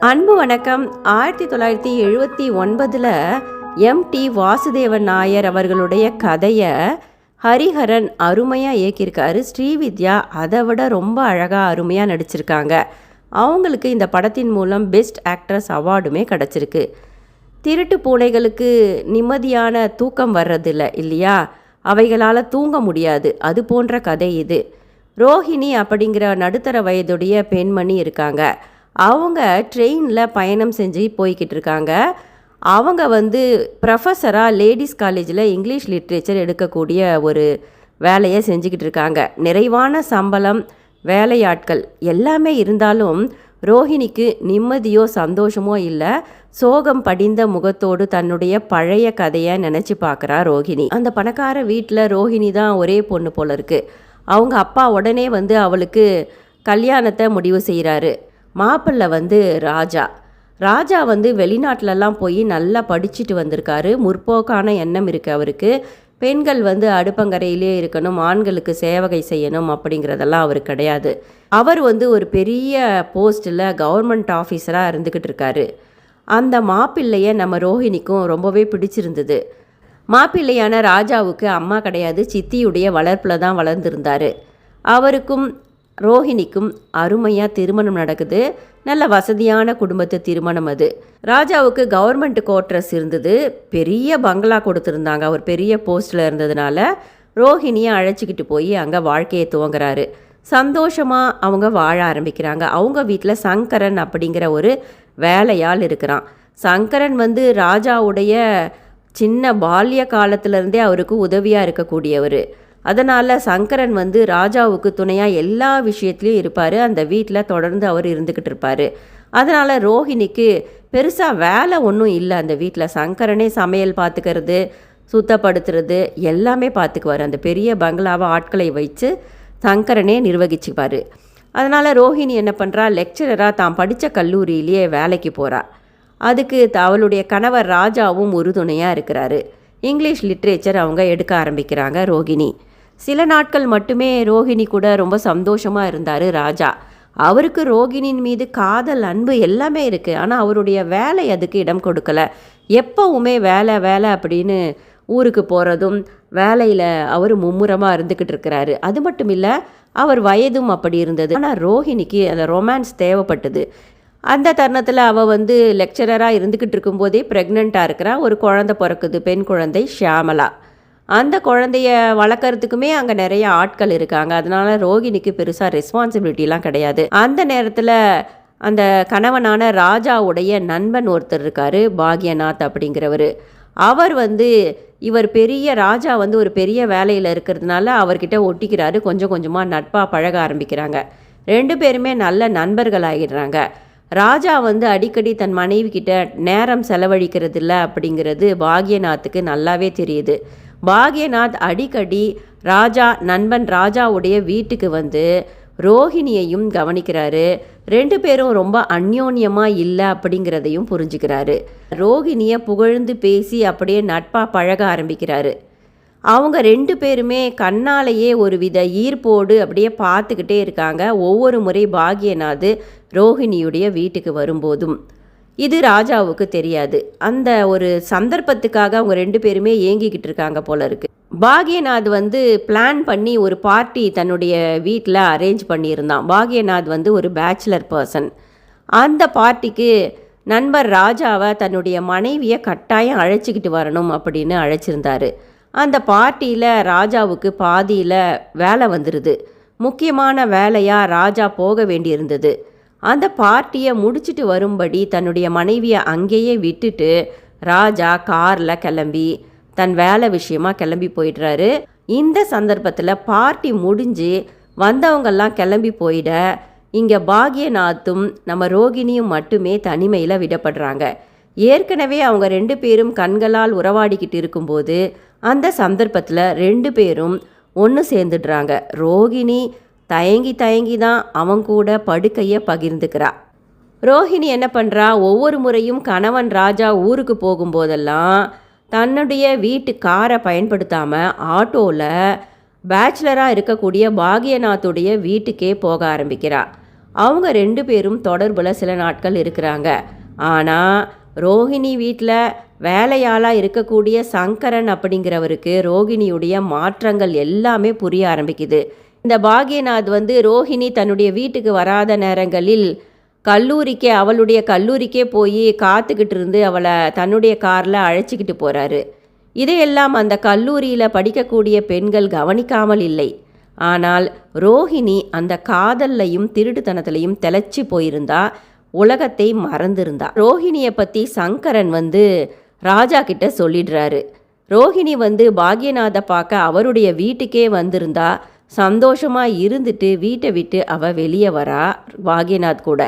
அன்பு வணக்கம். ஆயிரத்தி தொள்ளாயிரத்தி எழுபத்தி ஒன்பதில் எம். டி. வாசுதேவன் நாயர் அவர்களுடைய கதையை ஹரிஹரன் அருமையாக இயக்கியிருக்காரு. ஸ்ரீவித்யா அதை விட ரொம்ப அழகாக அருமையாக நடிச்சிருக்காங்க. அவங்களுக்கு இந்த படத்தின் மூலம் பெஸ்ட் ஆக்ட்ரஸ் அவார்டுமே கிடச்சிருக்கு. திருட்டு பூனைகளுக்கு நிம்மதியான தூக்கம் வர்றதில்ல இல்லையா? அவைகளால் தூங்க முடியாது. அது போன்ற கதை இது. ரோஹிணி அப்படிங்கிற நடுத்தர வயதுடைய பெண்மணி இருக்காங்க. அவங்க ட்ரெயினில் பயணம் செஞ்சு போய்கிட்டு இருக்காங்க. அவங்க வந்து ப்ரொஃபஸராக லேடிஸ் காலேஜில் இங்கிலீஷ் லிட்ரேச்சர் எடுக்கக்கூடிய ஒரு வேலையை செஞ்சுக்கிட்டு இருக்காங்க. நிறைவான சம்பளம் வேலையாட்கள் எல்லாமே இருந்தாலும் ரோஹிணிக்கு நிம்மதியோ சந்தோஷமோ இல்லை. சோகம் படிந்த முகத்தோடு தன்னுடைய பழைய கதையை நினச்சி பார்க்குறா ரோஹிணி. அந்த பணக்கார வீட்டில் ரோஹிணி தான் ஒரே பொண்ணு போல இருக்குது அவங்க அப்பா உடனே வந்து அவளுக்கு கல்யாணத்தை முடிவு செய்கிறாரு மாப்பிள்ளை வந்து ராஜா. ராஜா வந்து வெளிநாட்டிலலாம் போய் நல்லா படிச்சுட்டு வந்திருக்காரு. முற்போக்கான எண்ணம் இருக்குது அவருக்கு. பெண்கள் வந்து அடுப்பங்கரையிலே இருக்கணும் ஆண்களுக்கு சேவகை செய்யணும் அப்படிங்கிறதெல்லாம் அவர் கிடையாது. அவர் வந்து ஒரு பெரிய போஸ்ட்டில் கவர்மெண்ட் ஆஃபீஸராக இருந்துக்கிட்டு இருக்காரு. அந்த மாப்பிள்ளையை நம்ம ரோஹிணிக்கும் ரொம்பவே பிடிச்சிருந்தது. மாப்பிள்ளையான ராஜாவுக்கு அம்மா கிடையாது சித்தியுடைய வளர்ப்பில் தான் வளர்ந்துருந்தார். அவருக்கும் ரோஹிணிக்கும் அருமையாக திருமணம் நடக்குது. நல்ல வசதியான குடும்பத்து திருமணம் அது. ராஜாவுக்கு கவர்மெண்ட் கோட்ரஸ் இருந்தது. பெரிய பங்களா கொடுத்துருந்தாங்க. அவர் பெரிய போஸ்ட்டில் இருந்ததுனால ரோஹிணியை அழைச்சிக்கிட்டு போய் அங்கே வாழ்க்கையை துவங்குறாரு. சந்தோஷமாக அவங்க வாழ ஆரம்பிக்கிறாங்க. அவங்க வீட்டில் சங்கரன் அப்படிங்கிற ஒரு வேலையால் இருக்கிறான். சங்கரன் வந்து ராஜாவுடைய சின்ன பால்ய காலத்திலேருந்தே அவருக்கு உதவியாக இருக்கக்கூடியவர். அதனால் சங்கரன் வந்து ராஜாவுக்கு துணையாக எல்லா விஷயத்துலையும் இருப்பார். அந்த வீட்டில் தொடர்ந்து அவர் இருந்துக்கிட்டு இருப்பார். அதனால் ரோஹிணிக்கு பெருசாக வேலை ஒன்றும் இல்லை அந்த வீட்டில் சங்கரனே சமையல் பார்த்துக்கிறது சுத்தப்படுத்துறது எல்லாமே பார்த்துக்குவார் அந்த பெரிய பங்களாவை ஆட்களை வச்சு சங்கரனே நிர்வகிச்சுப்பார் அதனால் ரோஹிணி என்ன பண்ணுறா லெக்சரராக தான் படித்த கல்லூரியிலேயே வேலைக்கு போகிறா அதுக்கு த- அவளுடைய கணவர் ராஜாவும் உறுதுணையாக இருக்கிறாரு. இங்கிலீஷ் லிட்ரேச்சர் அவங்க எடுக்க ஆரம்பிக்கிறாங்க ரோகிணி சில நாட்கள் மட்டுமே ரோகிணி கூட ரொம்ப சந்தோஷமாக இருந்தார் ராஜா. அவருக்கு ரோகிணியின் மீது காதல் அன்பு எல்லாமே இருக்குது ஆனால் அவருடைய வேலை அதுக்கு இடம் கொடுக்கல. எப்போவுமே வேலை வேலை அப்படின்னு ஊருக்கு போகிறதும் வேலையில் அவர் மும்முரமாக இருந்துக்கிட்டு இருக்கிறாரு. அது மட்டும் இல்லை அவர் வயதும் அப்படி இருந்தது. ஆனால் ரோஹிணிக்கு அந்த ரொமான்ஸ் தேவைப்பட்டது. அந்த தருணத்தில் அவள் வந்து லெக்சரராக இருந்துக்கிட்டு இருக்கும்போதே ப்ரெக்னெண்ட்டாக இருக்கிறா. ஒரு குழந்தை பிறக்குது பெண் குழந்தை ஷியாமலா. அந்த குழந்தைய வளர்க்குறதுக்குமே அங்கே நிறைய ஆட்கள் இருக்காங்க. அதனால ரோகிணிக்கு பெருசாக ரெஸ்பான்சிபிலிட்டிலாம் கிடையாது. அந்த நேரத்தில் அந்த கணவனான ராஜாவுடைய நண்பன் ஒருத்தர் இருக்கார் பாக்யநாத் அப்படிங்கிறவர். அவர் வந்து இவர் பெரிய ராஜா வந்து ஒரு பெரிய வேலையில் இருக்கிறதுனால அவர்கிட்ட ஒட்டிக்கிறாரு. கொஞ்சம் கொஞ்சமாக நட்பாக பழக ஆரம்பிக்கிறாங்க. ரெண்டு பேருமே நல்ல நண்பர்கள் ஆகிடுறாங்க ராஜா வந்து அடிக்கடி தன் மனைவி கிட்ட நேரம் செலவழிக்கிறது இல்லை அப்படிங்கிறது பாக்யநாத்துக்கு நல்லாவே தெரியுது. பாக்யநாத் அடிக்கடி ராஜா நண்பன் ராஜாவுடைய வீட்டுக்கு வந்து ரோஹிணியையும் கவனிக்கிறாரு. ரெண்டு பேரும் ரொம்ப அந்யோன்யமாக இல்லை அப்படிங்கிறதையும் புரிஞ்சுக்கிறாரு. ரோஹிணியை புகழ்ந்து பேசி அப்படியே நட்பாக பழக ஆரம்பிக்கிறாரு. அவங்க ரெண்டு பேருமே கண்ணாலேயே ஒரு வித ஈர்ப்போடு அப்படியே பார்த்துக்கிட்டே இருக்காங்க. ஒவ்வொரு முறை பாக்யநாத் ரோஹிணியுடைய வீட்டுக்கு வரும்போதும். இது ராஜாவுக்கு தெரியாது. அந்த ஒரு சந்தர்ப்பத்துக்காக அவங்க ரெண்டு பேருமே ஏங்கிக்கிட்டு இருக்காங்க போல இருக்கு. பாக்யநாத் வந்து பிளான் பண்ணி ஒரு பார்ட்டி தன்னுடைய வீட்டில் அரேஞ்ச் பண்ணியிருந்தான். பாக்யநாத் வந்து ஒரு பேச்சுலர் பர்சன் அந்த பார்ட்டிக்கு நண்பர் ராஜாவை தன்னுடைய மனைவியை கட்டாயம் அழைச்சிக்கிட்டு வரணும் அப்படின்னு அழைச்சிருந்தாரு. அந்த பார்ட்டியில் ராஜாவுக்கு பாதியில் வேலை வந்துடுது முக்கியமான வேலையாக ராஜா போக வேண்டியிருந்தது. அந்த பார்ட்டியை முடிச்சிட்டு வரும்படி தன்னுடைய மனைவியை அங்கேயே விட்டுட்டு ராஜா காரில் கிளம்பி தன் வேலை விஷயமா கிளம்பி போயிடுறாரு. இந்த சந்தர்ப்பத்தில் பார்ட்டி முடிஞ்சு வந்தவங்கெல்லாம் கிளம்பி போயிட இங்கே பாக்யநாத்தும் நம்ம ரோகிணியும் மட்டுமே தனிமையில் விடப்படுறாங்க. ஏற்கனவே அவங்க ரெண்டு பேரும் கண்களால் உறவாடிக்கிட்டு இருக்கும்போது அந்த சந்தர்ப்பத்தில் ரெண்டு பேரும் ஒன்று சேர்ந்துடுறாங்க. ரோகிணி தயங்கி தயங்கி தான் அவன் கூட படுக்கையை பகிர்ந்துக்கிறா. ரோஹிணி என்ன பண்ணுறா ஒவ்வொரு முறையும் கணவன் ராஜா ஊருக்கு போகும்போதெல்லாம் தன்னுடைய வீட்டு காரை பயன்படுத்தாமல் ஆட்டோவில் பேச்சுலராக இருக்கக்கூடிய பாகியநாத்துடைய வீட்டுக்கே போக ஆரம்பிக்கிறா. அவங்க ரெண்டு பேரும் தொடர்பில் சில நாட்கள் இருக்கிறாங்க. ஆனால் ரோஹிணி வீட்டில் வேலையாளாக இருக்கக்கூடிய சங்கரன் அப்படிங்கிறவருக்கு ரோகிணியுடைய மாற்றங்கள் எல்லாமே புரிய ஆரம்பிக்குது. இந்த பாக்யநாத் வந்து ரோஹிணி தன்னுடைய வீட்டுக்கு வராத நேரங்களில் கல்லூரிக்கே அவளுடைய கல்லூரிக்கே போய் காத்துக்கிட்டு இருந்து அவளை தன்னுடைய காரில் அழைச்சிக்கிட்டு போகிறாரு இதையெல்லாம் அந்த கல்லூரியில் படிக்கக்கூடிய பெண்கள் கவனிக்காமல் இல்லை. ஆனால் ரோஹிணி அந்த காதல்லையும் திருட்டுத்தனத்திலையும் தெளச்சி போயிருந்தா உலகத்தை மறந்திருந்தா. ரோஹிணியை பற்றி சங்கரன் வந்து ராஜா கிட்ட சொல்லிடுறாரு. ரோஹிணி வந்து பாக்யநாதை பார்க்க அவருடைய வீட்டுக்கே வந்திருந்தா சந்தோஷமாக இருந்துட்டு வீட்டை விட்டு அவள் வெளியே வரா பாக்யநாத் கூட.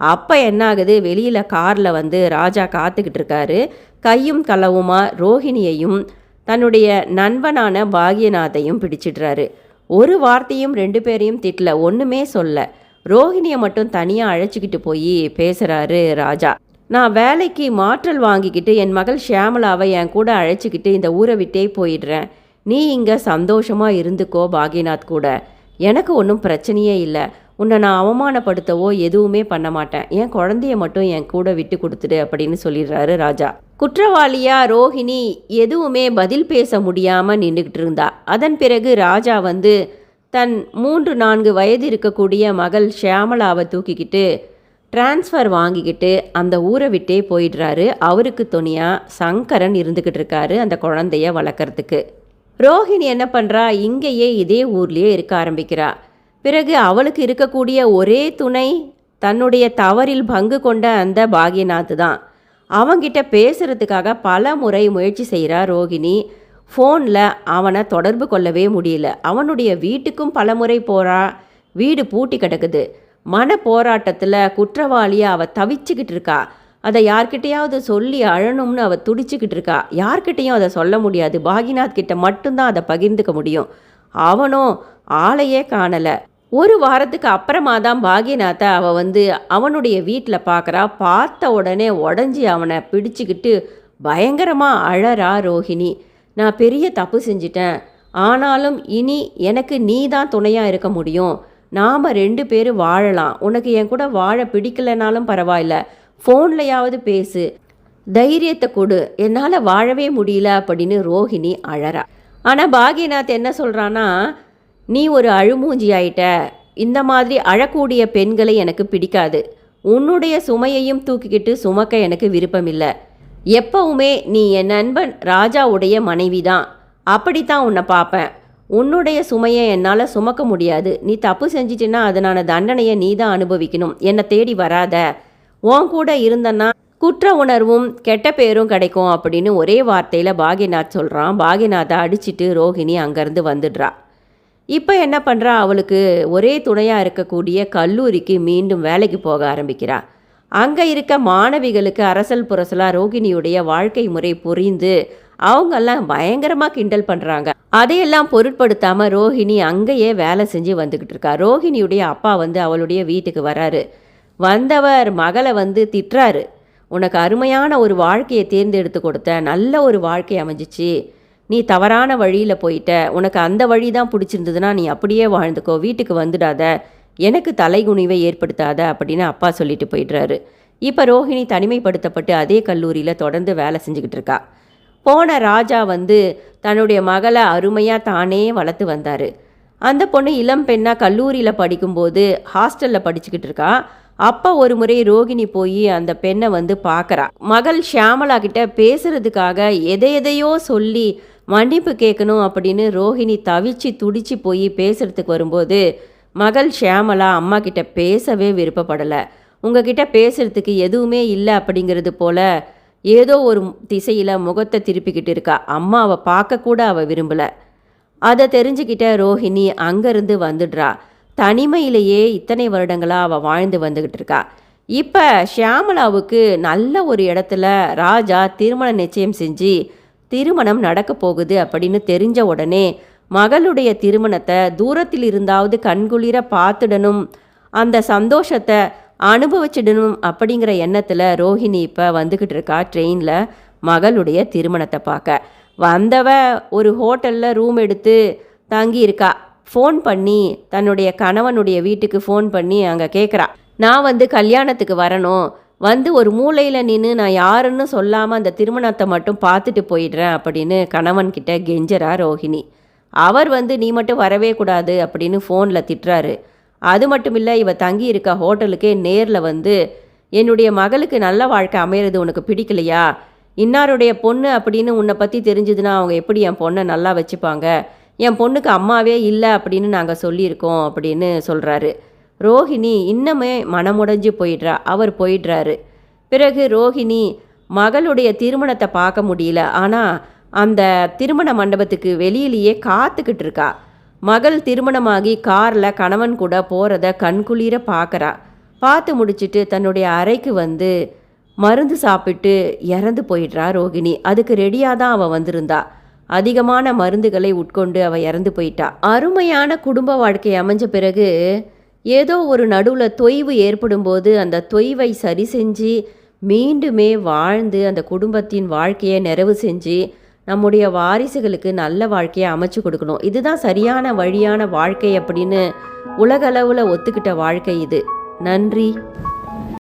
அப்போ என்ன ஆகுது வெளியில் காரில் வந்து ராஜா காத்துக்கிட்டு இருக்காரு. கையும் களவுமா ரோஹிணியையும் தன்னுடைய நண்பனான பாக்யநாதையும் பிடிச்சிடுறாரு. ஒரு வார்த்தையும் ரெண்டு பேரையும் திட்டல ஒன்றுமே சொல்ல. ரோஹிணியை மட்டும் தனியாக அழைச்சிக்கிட்டு போய் பேசுகிறாரு ராஜா. நான் வேலைக்கு மாற்றல் வாங்கிக்கிட்டு என் மகள் ஷியாமலாவை என் கூட அழைச்சிக்கிட்டு இந்த ஊரை விட்டே போயிடுறேன். நீ இங்கே சந்தோஷமாக இருந்துக்கோ பாகிநாத் கூட. எனக்கு ஒன்றும் பிரச்சனையே இல்லை. உன்னை நான் அவமானப்படுத்தவோ எதுவுமே பண்ண மாட்டேன். என் குழந்தைய மட்டும் என் கூட விட்டு கொடுத்துடு அப்படின்னு சொல்லிடுறாரு ராஜா. குற்றவாளியா ரோஹிணி எதுவுமே பதில் பேச முடியாமல் நின்றுக்கிட்டு இருந்தா. அதன் பிறகு ராஜா வந்து தன் மூன்று நான்கு வயது இருக்கக்கூடிய மகள் ஷியாமலாவை தூக்கிக்கிட்டு டிரான்ஸ்ஃபர் வாங்கிக்கிட்டு அந்த ஊரை விட்டே போயிடுறாரு. அவருக்கு துணியாக சங்கரன் இருந்துக்கிட்டு இருக்காரு அந்த குழந்தைய வளர்க்குறதுக்கு. ரோஹிணி என்ன பண்ணுறா இங்கேயே இதே ஊர்லேயே இருக்க ஆரம்பிக்கிறா. பிறகு அவளுக்கு இருக்கக்கூடிய ஒரே துணை தன்னுடைய தவறில் பங்கு கொண்ட அந்த பாக்யநாத் தான். அவங்கிட்ட பேசுறதுக்காக பல முறை முயற்சி செய்கிறா ரோகிணி ஃபோனில் அவனை தொடர்பு கொள்ளவே முடியல. அவனுடைய வீட்டுக்கும் பல முறை போகிறா வீடு பூட்டி கிடக்குது. மன போராட்டத்தில் குற்றவாளியை அவள் தவிச்சுக்கிட்டு இருக்கா. அதை யார்கிட்டையாவது சொல்லி அழணும்னு அவள் துடிச்சுக்கிட்டு இருக்கா. யார்கிட்டையும் அதை சொல்ல முடியாது. பாகிநாத் கிட்ட மட்டும்தான் அதை பகிர்ந்துக்க முடியும். அவனும் ஆளையே காணலை. ஒரு வாரத்துக்கு அப்புறமா தான் பாகியநாத்தை அவள் வந்து அவனுடைய வீட்டில் பார்க்குறா பார்த்த உடனே உடஞ்சி அவனை பிடிச்சிக்கிட்டு பயங்கரமாக அழறா ரோஹிணி. நான் பெரிய தப்பு செஞ்சிட்டேன். ஆனாலும் இனி எனக்கு நீ தான் துணையாக இருக்க முடியும். நாம் ரெண்டு பேரும் வாழலாம். உனக்கு என் கூட வாழ பிடிக்கலைனாலும் பரவாயில்ல. ஃபோன்லையாவது பேசு. தைரியத்தை கொடு. என்னால் வாழவே முடியல அப்படின்னு ரோஹிணி அழறா. ஆனால் பாக்யநாத் என்ன சொல்கிறான்னா நீ ஒரு அழுமூஞ்சி ஆயிட்ட. இந்த மாதிரி அழக்கூடிய பெண்களை எனக்கு பிடிக்காது. உன்னுடைய சுமையையும் தூக்கிக்கிட்டு சுமக்க எனக்கு விருப்பமில்லை. எப்பவுமே நீ என் நண்பன் ராஜாவுடைய மனைவி தான் அப்படித்தான் உன்னை பார்ப்பேன் உன்னுடைய சுமையை என்னால் சுமக்க முடியாது. நீ தப்பு செஞ்சிட்டின்னா அதனான தண்டனையை நீ தான் அனுபவிக்கணும். என்னை தேடி வராத. உன் கூட இருந்தன்னா குற்ற உணர்வும் கெட்ட பேரும் கிடைக்கும் அப்படின்னு ஒரே வார்த்தையில் பாகிநாத் சொல்கிறான் பாகியநாத்தை அடிச்சிட்டு ரோஹிணி அங்கேருந்து வந்துடுறா. இப்போ என்ன பண்ணுறா அவளுக்கு ஒரே துணையாக இருக்கக்கூடிய கல்லூரிக்கு மீண்டும் வேலைக்கு போக ஆரம்பிக்கிறா. அங்கே இருக்க மாணவிகளுக்கு அரசல் புரசலாக ரோகிணியுடைய வாழ்க்கை முறை புரிந்து அவங்கெல்லாம் பயங்கரமாக கிண்டல் பண்ணுறாங்க அதையெல்லாம் பொருட்படுத்தாமல் ரோஹிணி அங்கேயே வேலை செஞ்சு வந்துக்கிட்டு இருக்கா. ரோஹிணியுடைய அப்பா வந்து அவளுடைய வீட்டுக்கு வராரு. வந்தவர் மகளை வந்து திட்டுறாரு. உனக்கு அருமையான ஒரு வாழ்க்கையை தேர்ந்தெடுத்து கொடுத்த நல்ல ஒரு வாழ்க்கை அமைஞ்சிச்சு. நீ தவறான வழியில் போயிட்ட. உனக்கு அந்த வழி தான் பிடிச்சிருந்ததுன்னா நீ அப்படியே வாழ்ந்துக்கோ. வீட்டுக்கு வந்துடாத. எனக்கு தலைகுனிவை ஏற்படுத்தாத அப்படின்னு அப்பா சொல்லிட்டு போயிடுறாரு. இப்போ ரோஹிணி தனிமைப்படுத்தப்பட்டு அதே கல்லூரியில் தொடர்ந்து வேலை செஞ்சுக்கிட்டு இருக்கா. போன ராஜா வந்து தன்னுடைய மகளை அருமையாக தானே வளர்த்து வந்தார். அந்த பொண்ணு இளம் பெண்ணாக கல்லூரியில் படிக்கும்போது ஹாஸ்டலில் படிச்சுக்கிட்டு இருக்கா. அப்போ ஒரு முறை ரோகிணி போய் அந்த பெண்ணை வந்து பார்க்குறா மகள் ஷியாமலா கிட்ட பேசுறதுக்காக எதை எதையோ சொல்லி மன்னிப்பு கேட்கணும் அப்படின்னு ரோஹிணி தவிச்சு துடிச்சு போய் பேசுறதுக்கு வரும்போது மகள் ஷியாமலா அம்மா கிட்ட பேசவே விருப்பப்படலை. உங்ககிட்ட பேசுறதுக்கு எதுவுமே இல்லை அப்படிங்கிறது போல ஏதோ ஒரு திசையில் முகத்தை திருப்பிக்கிட்டு இருக்கா. அம்மாவை பார்க்கக்கூட அவள் விரும்பலை. அதை தெரிஞ்சுக்கிட்ட ரோஹிணி அங்கேருந்து வந்துடுறா. தனிமையிலேயே இத்தனை வருடங்களாக அவள் வாழ்ந்து வந்துக்கிட்டு இருக்கா. இப்போ ஷியாமலாவுக்கு நல்ல ஒரு இடத்துல ராஜா திருமண நிச்சயம் செஞ்சு திருமணம் நடக்க போகுது அப்படின்னு தெரிஞ்ச உடனே மகளுடைய திருமணத்தை தூரத்தில் இருந்தாவது கண்குளிர பார்த்துடணும் அந்த சந்தோஷத்தை அனுபவிச்சிடணும் அப்படிங்கிற எண்ணத்தில் ரோஹிணி இப்போ வந்துக்கிட்டு இருக்கா ட்ரெயினில் மகளுடைய திருமணத்தை பார்க்க. வந்தவ ஒரு ஹோட்டலில் ரூம் எடுத்து தங்கி இருக்கா ஃபோன் பண்ணி தன்னுடைய கணவனுடைய வீட்டுக்கு ஃபோன் பண்ணி அங்கே கேட்குறா நான் வந்து கல்யாணத்துக்கு வரணும். வந்து ஒரு மூலையில் நின்று நான் யாருன்னு சொல்லாமல் அந்த திருமணத்தை மட்டும் பார்த்துட்டு போயிடுறேன் அப்படின்னு கணவன்கிட்ட கெஞ்சரா ரோஹிணி. அவர் வந்து நீ மட்டும் வரவே கூடாது அப்படின்னு ஃபோனில் திட்டுறாரு. அது மட்டும் இல்லை இவ தங்கி இருக்க ஹோட்டலுக்கே நேரில் வந்து என்னுடைய மகளுக்கு நல்ல வாழ்க்கை அமையிறது உனக்கு பிடிக்கலையா? இன்னாருடைய பொண்ணு அப்படின்னு உன்னை பற்றி தெரிஞ்சதுன்னா அவங்க எப்படி என் பொண்ணை நல்லா வச்சுப்பாங்க? என் பொண்ணுக்கு அம்மாவே இல்லை அப்படின்னு நாங்கள் சொல்லியிருக்கோம் அப்படின்னு சொல்கிறாரு ரோஹிணி இன்னமே மனமுடைஞ்சு போயிடுறா அவர் போயிடுறாரு. பிறகு ரோஹிணி மகளுடைய திருமணத்தை பார்க்க முடியல. ஆனால் அந்த திருமண மண்டபத்துக்கு வெளியிலேயே காத்துக்கிட்டு இருக்கா. மகள் திருமணமாகி காரில் கணவன் கூட போகிறத கண்குளிர பார்க்குறா பார்த்து முடிச்சிட்டு தன்னுடைய அறைக்கு வந்து மருந்து சாப்பிட்டு இறந்து போயிடுறா ரோகிணி அதுக்கு ரெடியாக தான் அவள் வந்திருந்தா. அதிகமான மருந்துகளை உட்கொண்டு அவள் இறந்து போயிட்டா. அருமையான குடும்ப வாழ்க்கை அமைஞ்ச பிறகு ஏதோ ஒரு நடுவில் தொய்வு ஏற்படும் போது அந்த தொய்வை சரி செஞ்சு மீண்டுமே வாழ்ந்து அந்த குடும்பத்தின் வாழ்க்கையை நிறைவு செஞ்சு நம்முடைய வாரிசுகளுக்கு நல்ல வாழ்க்கையை அமைச்சு கொடுக்கணும். இதுதான் சரியான வழியான வாழ்க்கை அப்படின்னு உலகளவில் ஒத்துக்கிட்ட வாழ்க்கை இது. நன்றி.